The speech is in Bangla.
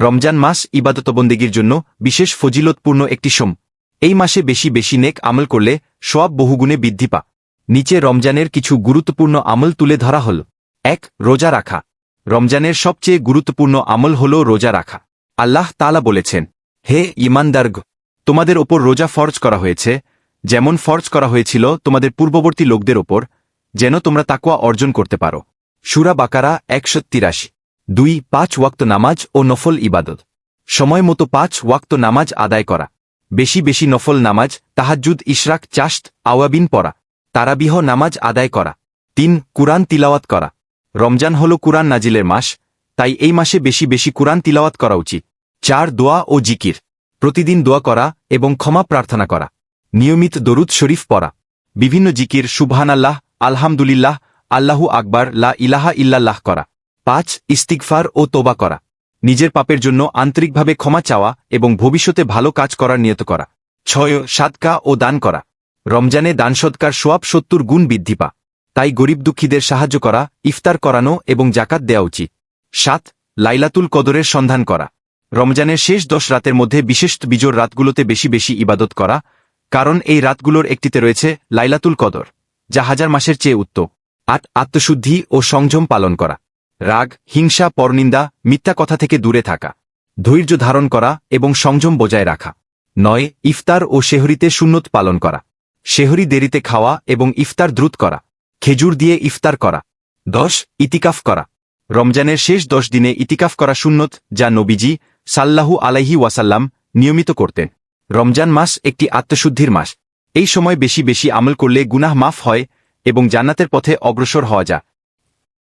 রমজান মাস ইবাদতবন্দেগীর জন্য বিশেষ ফজিলতপূর্ণ একটি সোম। এই মাসে বেশি বেশি নেক আমল করলে সব বহুগুণে বৃদ্ধি পা। নিচে রমজানের কিছু গুরুত্বপূর্ণ আমল তুলে ধরা হল। এক, রোজা রাখা। রমজানের সবচেয়ে গুরুত্বপূর্ণ আমল হল রোজা রাখা। আল্লাহ তালা বলেছেন, হে ইমানদার্গ তোমাদের ওপর রোজা ফরজ করা হয়েছে, যেমন ফরজ করা হয়েছিল তোমাদের পূর্ববর্তী লোকদের ওপর, যেন তোমরা তাকুয়া অর্জন করতে পারো। সুরা বাকারা একশো তিরাশি। দুই, পাঁচ ওয়াক্ত নামাজ ও নফল ইবাদত। সময় মতো পাঁচ ওয়াক্ত নামাজ আদায় করা। বেশি বেশি নফল নামাজ, তাহাজ্জুদ, ইশরাক চাষ্ট আওয়াবিন পড়া। তারাবিহ নামাজ আদায় করা। তিন, কুরআন তিলাওয়াত করা। রমজান হল কুরআন নাজিলের মাস, তাই এই মাসে বেশি বেশি কুরআন তিলাওয়াত করা উচিত। চার, দোয়া ও জিকির। প্রতিদিন দোয়া করা এবং ক্ষমা প্রার্থনা করা। নিয়মিত দরুদ শরীফ পড়া। বিভিন্ন জিকির, সুবহানাল্লাহ, আলহামদুলিল্লাহ, আল্লাহু আকবার, লা ইলাহা ইল্লাল্লাহ করা। পাঁচ, ইস্তিগফার ও তোবা করা। নিজের পাপের জন্য আন্তরিকভাবে ক্ষমা চাওয়া এবং ভবিষ্যতে ভালো কাজ করার নিয়ত করা। ছয়, সাদকা ও দান করা। রমজানে দান সৎকার সোয়াব সত্তর গুণ বৃদ্ধি পা। তাই গরিব দুঃখীদের সাহায্য করা, ইফতার করানো এবং জাকাত দেওয়া উচিত। সাত, লাইলাতুল কদরের সন্ধান করা। রমজানের শেষ দশ রাতের মধ্যে বিশেষ বিজোর রাতগুলোতে বেশি বেশি ইবাদত করা, কারণ এই রাতগুলোর একটিতে রয়েছে লাইলাতুল কদর, যা হাজার মাসের চেয়ে উত্তম। আট, আত্মশুদ্ধি ও সংযম পালন করা। রাগ, হিংসা, পরনিন্দা, মিথ্যা কথা থেকে দূরে থাকা। ধৈর্য ধারণ করা এবং সংযম বজায় রাখা। নয়, ইফতার ও শেহরিতে সুন্নত পালন করা। শেহরি দেরিতে খাওয়া এবং ইফতার দ্রুত করা। খেজুর দিয়ে ইফতার করা। দশ, ইতিকাফ করা। রমজানের শেষ দশ দিনে ইতিকাফ করা সুন্নত যা নবীজি সাল্লাহু আলাইহি ওয়াসাল্লাম নিয়মিত করতেন। রমজান মাস একটি আত্মশুদ্ধির মাস। এই সময় বেশি বেশি আমল করলে গুনাহ মাফ হয় এবং জান্নাতের পথে অগ্রসর হওয়া যায়।